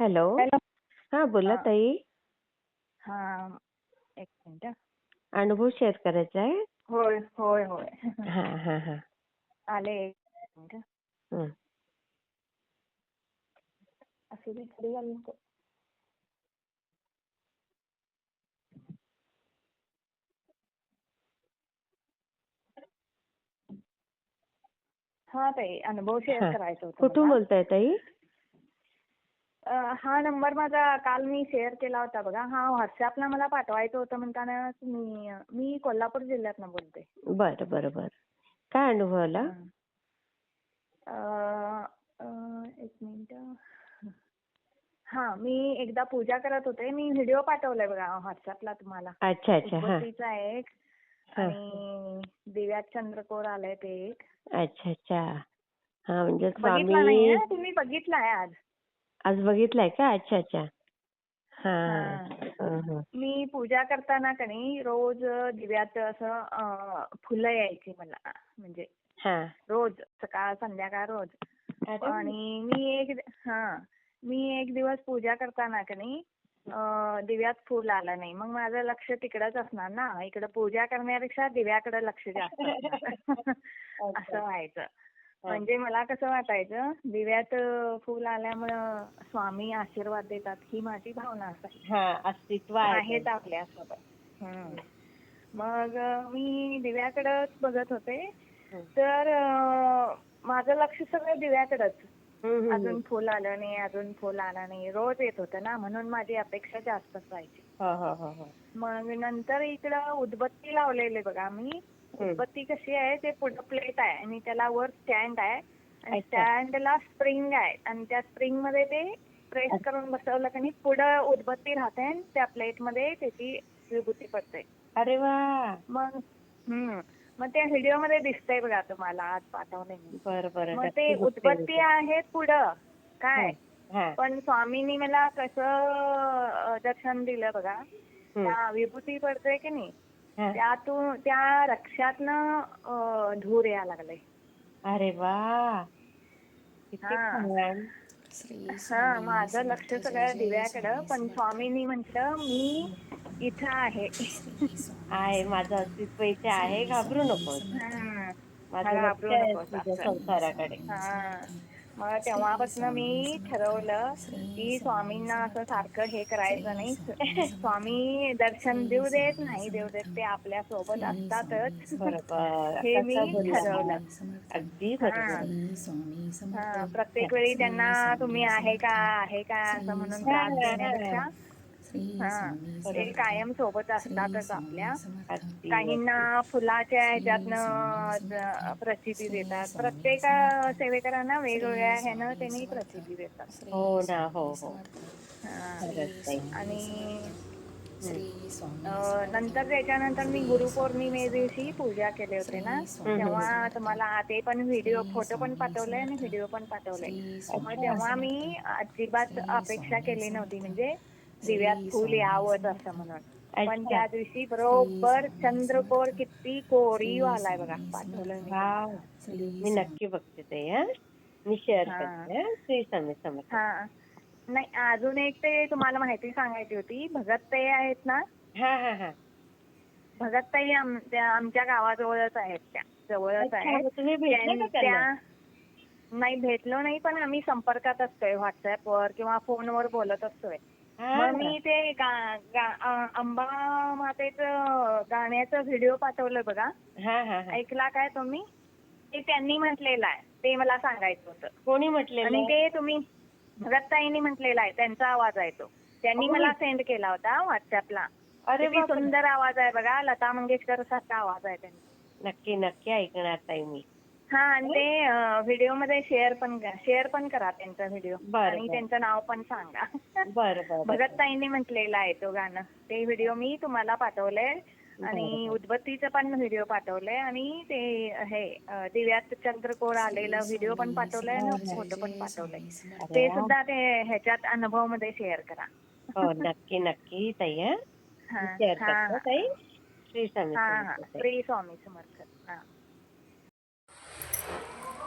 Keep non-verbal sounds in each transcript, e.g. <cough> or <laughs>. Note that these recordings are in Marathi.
हॅलो हा बोला. ताई हा एक मिनिट. अनुभव शेअर करायचा आहे होय होय होय हा हा हा आले एक मिनिट हं. असू दे खाली घालू नको ताई अनुभव शेअर. करायचा होता कुठून. बोलताय ताई हा नंबर माझा काल मी शेअर केला होता बघा. हा व्हॉट्सअपला मला पाठवायचं होतं म्हणताना मी मी कोल्हापूर जिल्ह्यातनं बोलते. बरं बरं बरं. काय अनुभव आला? एक मिनिट. हा मी एकदा पूजा करत होते. मी व्हिडिओ पाठवलाय बघा व्हॉट्सअपला तुम्हाला. अच्छा अच्छा हा. उदबत्तीचा एक. आणि दिव्यात चंद्रकोर आलंय ते एक. अच्छा अच्छा. हा म्हणजे बघितला स्वामी नाही? तुम्ही बघितलाय आज? आज बघितलाय का? अच्छा अच्छा. हा. मी पूजा करताना कणी रोज दिव्यात असं फुलं यायची मला. म्हणजे हा. रोज सकाळ संध्याकाळ रोज. आणि मी एक हा. मी एक दिवस पूजा करताना कणी अं, दिव्यात फुल आलं नाही. मग माझं लक्ष तिकडच असणार ना. इकडं पूजा करण्यापेक्षा दिव्याकडे लक्ष जास्त असणार. <laughs> असं व्हायचं. म्हणजे मला कसं वाटायचं दिव्यात फुल आल्यामुळं स्वामी आशीर्वाद देतात ही माझी भावना असायची. हा अस्तित्व आहे आहेत आपल्यासोबत हम्म. मग मी दिव्याकडेच बघत होते. हं. तर माझं लक्ष सगळं दिव्याकडेच. हं, हं, हं. अजून फुल आलं नाही अजून फुल आलं नाही. रोज येत होतं ना म्हणून माझी अपेक्षा जास्त असायची. हो हो हो हो. मग नंतर इकडं उदबत्ती लावलेली बघा मी. हं. उदबत्ती कशी आहे ते पुढं प्लेट आहे आणि त्याला वर स्टँड आहे. आणि. स्टँडला स्प्रिंग आहे. आणि त्या स्प्रिंगमध्ये ते प्रेस करून बसवलं की पुढं उदबत्ती राहते आणि त्या प्लेटमध्ये त्याची विभूती पडते. अरे वा. मग हम्म. मग त्या व्हिडिओमध्ये दिसतंय बघा तुम्हाला आज पाठवलंय मी. बरं बरं. मग ते उदबत्ती आहे पुढं. काय? हा. पण स्वामींनी मला कसं दर्शन दिलं बघा. विभूती पडते की नाही. त्यातून त्या रक्षातनं धूर यायला लागले अरे वा! किती हा. छान हा माझं लक्ष सगळं दिव्याकडं पण स्वामींनी म्हटलं मी इथं आहे. आहे माझं अस्तित्व इथे आहे घाबरू नकोस. हा. माझं लक्ष घाबरू आहे नकोस तुझ्या असं. संसाराकडे. हा. मग तेव्हापासून मी ठरवलं की स्वामींना असं सारखं हे करायचं नाही. <laughs> स्वामी दर्शन देऊ देत नाही देऊ देत ते आपल्यासोबत असतातच. हे मी ठरवलं. अगदी प्रत्येक वेळी त्यांना तुम्ही आहे का आहे का असं म्हणून हा ते कायम सोबत असतातच आपल्या. काहींना फुलाच्या ह्याच्यातनं प्रसिद्धी देतात. प्रत्येक अं, सेवेकरांना वेगवेगळ्या ह्यानं त्यांनी प्रसिद्धी देतात. हो ना हो हो. हा. आणि नंतर त्याच्यानंतर मी गुरुपौर्णिमे दिवशी पूजा केले होते ना. तेव्हा तुम्हाला ते पण व्हिडिओ फोटो पण पाठवले आणि व्हिडिओ पण पाठवले मग तेव्हा मी अजिबात अपेक्षा केली नव्हती. म्हणजे दिव्यात फुल यावंच असं म्हणून. पण. त्या दिवशी बरोबर चंद्रकोर किती कोरीव आलाय बघा पाठवलं मी. नक्की बघते ते हा. मी शेअर. करते. श्री स्वामी समर्थ हा. नाही अजून एक ते तुम्हाला माहिती सांगायची होती. भगत ताई आहेत ना? हा हा हा. भगत ताई आमच्या गावाजवळच आहेत त्या. जवळच आहेत. त्यां- नाही भेटलो नाही पण आम्ही संपर्कात असतोय. व्हॉट्सअपवर किंवा फोनवर बोलत असतोय. मग मी ते गा- गा- अं, अंबा मातेचं गाण्याचं व्हिडिओ पाठवलं बघा. हा हा हा. ऐकला काय तुम्ही? ते त्यांनी म्हटलेलं आहे. ते मला सांगायचं होतं. कोणी म्हटलेलं आणि? ते तुम्ही भगतताईंनी म्हटलेला आहे. त्यांचा आवाज आहे तो. त्यांनी मला. सेंड केला होता व्हॉट्सअपला अरे किती बापरे. सुंदर आवाज आहे बघा. लता मंगेशकर सारखा आवाज आहे त्यांचा. नक्की नक्की ऐकणार ताई मी. हा आणि ते व्हिडिओमध्ये शेअर पण शेअर पण करा त्यांचा व्हिडिओ. बरं, आणि बरं. त्यांचं नाव पण सांगा. बरं बरं भगतताईंनी म्हटलेलं आहे तो गाणं. ते व्हिडिओ मी तुम्हाला पाठवलंय. आणि बरं. उदबत्तीचं पण व्हिडिओ पाठवलंय. आणि ते हे अं, दिव्यात चंद्रकोर आलेला व्हिडिओ पण पाठवलाय आणि फोटो पण पाठवलाय. ते. सुद्धा ते ह्याच्यात अनुभवमध्ये शेअर करा. हो नक्की नक्की ताई हा. हा शेअर हा करतो ताई. श्री स्वामी हा हा. समर्थ ताई. श्री स्वामी समर्थ. हा.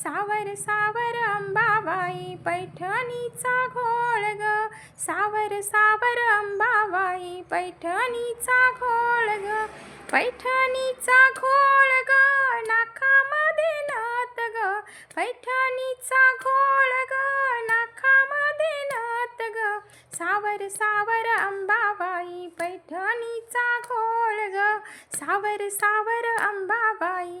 सावर सावर अंबाबाई पैठणीचा घोळ ग. सावर सावर अंबाबाई पैठणीचा घोळ ग. पैठणीचा घोळ ग नाकामध्ये नात ग. पैठणीचा घोळ ग नाकामध्ये नात ग. सावर सावर अंबाबाई पैठणीचा घोळ ग. सावर सावर अंबाबाई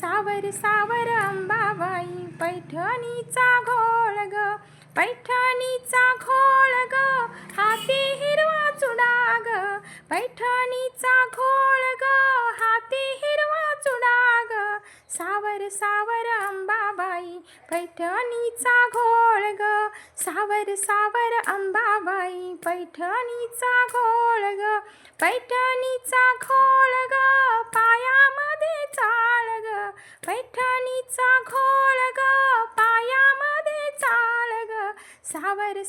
सावर सावर अंबाबाई पैठणीचा घोळ ग पैठणीचा घोळ ग हाती हिरवा चुडा ग पैठणीचा घोळ ग हाती हिरवा चुडा ग सावर सावर अंबाबाई पैठणीचा घोळ ग सावर सावर अंबाबाई पैठणीचा घोळ ग पैठणीचा घोळ